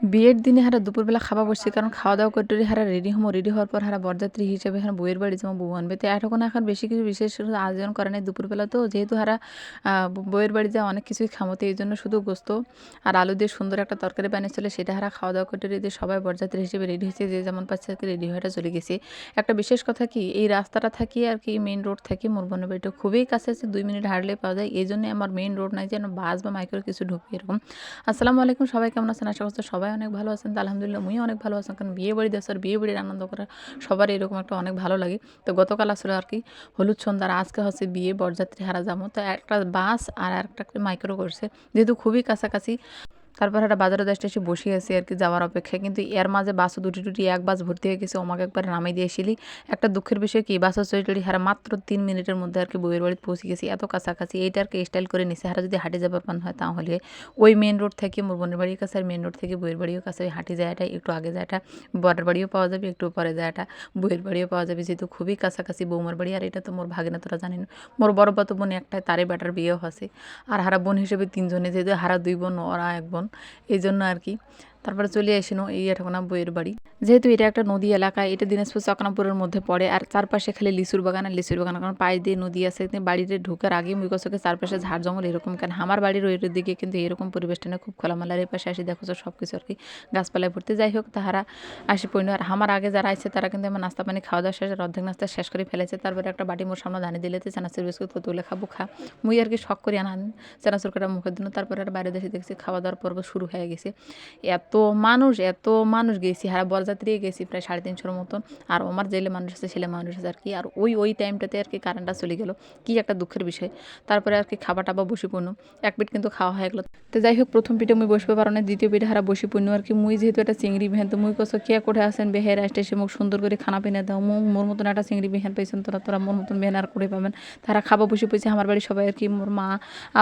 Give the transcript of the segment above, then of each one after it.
বিয়ের দিনে হারা দুপুরবেলা খাওয়া বসছি কারণ খাওয়া দাওয়া করতে হারা রেডি হব রেডি হওয়ার পর হারা বরযাত্রী হিসেবে হারা বউয়ের বাড়ি যেমন বউ আনবে। তো এতক্ষণ এখন বেশি কিছু বিশেষ আয়োজন করে নাই দুপুরবেলা। তো যেহেতু হারা আহ, বউয়ের বাড়ি যা অনেক কিছুই খামোতে এই জন্য শুধু গোস্ত আর আলু দিয়ে সুন্দর একটা তরকারি বানিয়েছিল সেটা হারা খাওয়া দাওয়া করতে রেডি সবাই বরযাত্রী হিসেবে রেডি হয়েছে যে যেমন পাচ্ছে আর রেডি হয়েটা চলে গেছে। একটা বিশেষ কথা কি এই রাস্তাটা থাকি আর কি মেন রোড থাকি মোর বোনের বাড়িটা খুবই কাছে আছে দুই মিনিট হাঁটলে পাওয়া যায়। এই জন্যই আমার মেইন রোড নাই যেন বাস বা মাইক্রো কিছু ঢুকি এরকম। আসসালামু আলাইকুম সবাই কেমন আছেন? আশা করছি সবাই অনেক ভালো আছেন, তো আলহামদুলিল্লাহ মুই অনেক ভালো আছেন কারণ বিয়ে বাড়ি দেশের বিয়ে বাড়ির আনন্দ করা সবার এরকম একটা অনেক ভালো লাগে। তো গতকাল আসলে আর কি হলুদ সন্ধ্যার, আজকে হচ্ছে বিয়ে, বরযাত্রী, হারা যাব তো একটা বাস আর একটা মাইক্রো করছে। যেহেতু খুবই কাছাকাছি তারপর একটা বাজারে দেশটা এসে বসে আছি আর কি যাওয়ার অপেক্ষায়। কিন্তু এর মাঝে বাসও দুটি দুটি এক বাস ভর্তি হয়ে গেছে আমাকে একবার নামিয়ে দিয়েছিলি একটা দুঃখের বিষয় কি বাসও চৈটারি হারা মাত্র তিন মিনিটের মধ্যে আর কি বইয়ের বাড়িতে পৌঁছে গেছি। এত কাছাকাছি এইটা আর কি স্টাইল করে নিছে। হারা যদি হাঁটে যাবার পান হয় তাহলে ওই মেন রোড থেকে মোর বোনের বাড়ির কাছে আর মেন রোড থেকে বইয়ের বাড়িও কাছে ওই হাঁটি যাওয়াটা, একটু আগে যাওয়াটা, বরের বাড়িও পাওয়া যাবে, একটু পরে যাওয়াটা, বইয়ের বাড়িও পাওয়া যাবে। যেহেতু খুবই কাছাকাছি বৌমার বাড়ি, আর এটা তো মোর ভাগিনা তোরা জানেন। মোর বড় বাতো বোন একটাই তারে বেটার বিয়েও হসে। আর হারা বোন হিসেবে তিনজনে, যেহেতু হারা দুই বোন, ওরা এক বোন। এই জন্য আর কি। তারপরে চলে আসিনো এই এঠাকোনা বইয়ের বাড়ি। যেহেতু এটা একটা নদী এলাকা, এটা দিনাজপুর চকনাপুরের মধ্যে পড়ে। আর চারপাশে খালি লিচুর বাগান আর লিচুর বাগান। কারণ পাশ দিয়ে নদী আছে, কিন্তু বাড়িতে ঢোকার আগে মুখোশকে চারপাশে ঝাড় জঙ্গল এরকম। কেন আমার বাড়ির ওই দিকে কিন্তু এরকম পরিবেশটা না খুব খোলামেলার এই পাশে আসি। দেখো সব কিছু আর কি, গাছপালায় ভর্তি। যাই হোক, তাহারা আসি পড়িন আর আমার আগে যারা আছে, তারা কিন্তু আমার নাস্তা পানি খাওয়া দাওয়া শেষ আর অর্ধেক নাস্তা শেষ করে ফেলেছে। তারপরে একটা বাটি মোর সামনে দানি দিলেতে চানাচুর বিস্কুট তুলে খাব, খা। মুই আর কি শখ করি আনান, চানাচুর কাটা মুখের দিন তারপরে আর বাইরে দেশে দেখছি খাওয়া দাওয়ার পর্ব শুরু হয়ে গেছে। এত মানুষ, এত মানুষ গেছি। হারা বরযাত্রী গেছি প্রায় সাড়ে তিনশোর মতন। আর আমার জেলে মানুষ আছে, ছেলে মানুষ আছে আর কি। আর ওই ওই টাইমটাতে আর কি কারেন্টটা চলে গেল। কি একটা দুঃখের বিষয়। তারপরে আর কি খাবার টাবা বসে পড়ল এক পিঠ কিন্তু খাওয়া হয়ে গেলো। তো যাই হোক, প্রথম পিঠে মুই বসবে পারো না দ্বিতীয় পিঠে হারা বসে পড়ল আর কি। মুই যেহেতু একটা চিংড়ি বিহান তো মুই কসো কে কোঠে আসেন বেহের? আসতে এসে মুখ সুন্দর করে খানা পিনে দাও। মু, মোর মতন একটা চিংড়ি বিহান পাইছেন তোরা। তোরা মোর মতন বেহান আর করে পাবেন। তারা খাবা বসে পড়ছে। আমার বাড়ি সবাই আর কি, মোর মা,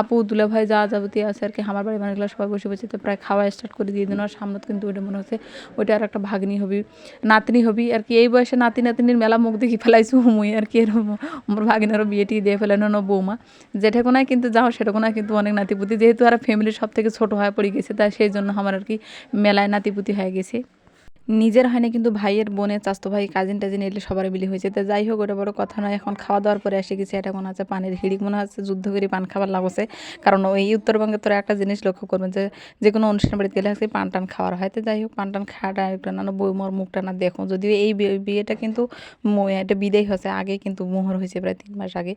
আপু, দুলা ভাই, যা যাবতীয় আছে আর কি। আমার বাড়ি মানুষগুলো সবাই বসে বসে তো প্রায় খাওয়া স্টার্ট করে দিয়ে দিন। আর সামনে কিন্তু ওইটা মনে হচ্ছে ওইটা আর একটা ভাগ্নি হবি, নাতনি হবি, আর কি। এই বয়সে নাতি নাতিনির মেলা মুখ দেখি ফেলাইছু মুই, আর কি। এরকম আমার ভাগ্নেরও বিয়েটি দিয়ে ফেলেন না বৌমা। যেটা কোনায় কিন্তু যাও সেটা কোনায় কিন্তু অনেক নাতিপুতি। যেহেতু আর ফ্যামিলির সব থেকে ছোটো হয়ে পড়ে গেছে তাই সেই জন্য আমার আর কি মেলায় নাতিপুতি হয়ে গেছে। নিজের হয় না, কিন্তু ভাইয়ের বোনের চাস্তো ভাই কাজিন টাজিন এলে সবার মিলি হয়েছে তো যাই হোক, ওটা বড় কথা নয়। এখন খাওয়া দাওয়ার পরে এসে গেছে, এটা মনে হচ্ছে পানির হিড়িক, মনে হচ্ছে যুদ্ধ করে পান খাবার লাগছে কারণ ওই উত্তরবঙ্গে তোরা একটা জিনিস লক্ষ্য করবেন যে যে কোনো অনুষ্ঠান বাড়িতে গেলে হচ্ছে পান টান খাওয়ার হয়। তো যাই হোক, পান টান খাওয়াটা একটা না বই মোর মুখটা না দেখো। যদিও এই বিয়ে- বিয়েটা কিন্তু এটা বিদায় হয়েছে, আগে কিন্তু মোহর হয়েছে প্রায় তিন মাস আগে।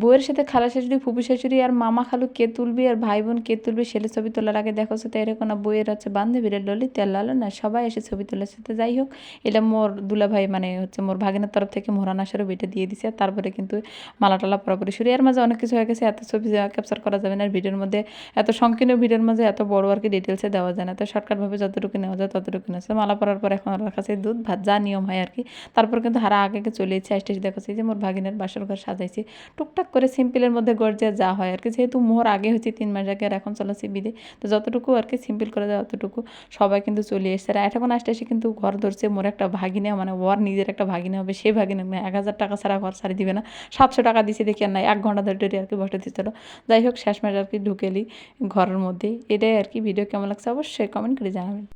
বউয়ের সাথে খালা শাশুড়ি, ফুপি শাশুড়ি আর মামা খালু কে তুলবি আর ভাই বোন কে তুলবি ছেলে ছবি তোলার আগে দেখো। তো এরকম না বইয়ের হচ্ছে বান্ধবীরা ললিতা লালো না সবাই এসে ছবি তুলেছে তো যাই হোক, এটা মোর দুলা ভাই মানে হচ্ছে মোর ভাগিনের তরফ থেকে মোহরানাসেরও বেটে দিয়ে দিছে। তারপরে কিন্তু মালা টালা পরাপরি শুরু। এর মাঝে অনেক কিছু হয়ে গেছে, এত ছবি ক্যাপচার করা যাবে না। ভিডিওর মধ্যে, এত সংকীর্ণ ভিডিওর মাঝে এত বড় আর কি ডিটেলসে দেওয়া যায় না। তো শর্টকাটভাবে যতটুকু নেওয়া যায় ততটুকু নেওয়া মালা পরার পর এখন আমার কাছে দুধ, ভাত, যা নিয়ম হয় আর কি। তারপর কিন্তু হারা আগে চলে এসেছে, আসতে দেখাচ্ছি যে মোর ভাগিনের বাসর ঘর সাজাইছি। টুকটাক করে সিম্পলের মধ্যে গর্জিয়া যা হয় আর কি। যেহেতু মোহর আগে হচ্ছে তিন মাস আগে, আর এখন চলেছে বিদে। তো যতটুকু আর কি সিম্পল করে যায় অতটুকু সবাই কিন্তু চলে এসছে। আর এখন আসতে এসে কিন্তু ঘর ধরছে, মোর একটা ভাগিনে মানে ওর নিজের একটা ভাগিনে হবে সে ভাগিনে এক হাজার টাকা ছাড়া ঘর সারি দিবে না। সাতশো টাকা দিছে দেখি আর নাই, এক ঘণ্টা ধরে ধরে আর কি বসে দিচ্ছিল যাই হোক শেষ শেষমেশ আর কি ঢুকেলি ঘরের মধ্যে এটাই আর কি ভিডিও কেমন লাগছে অবশ্যই কমেন্ট করে জানাবেন।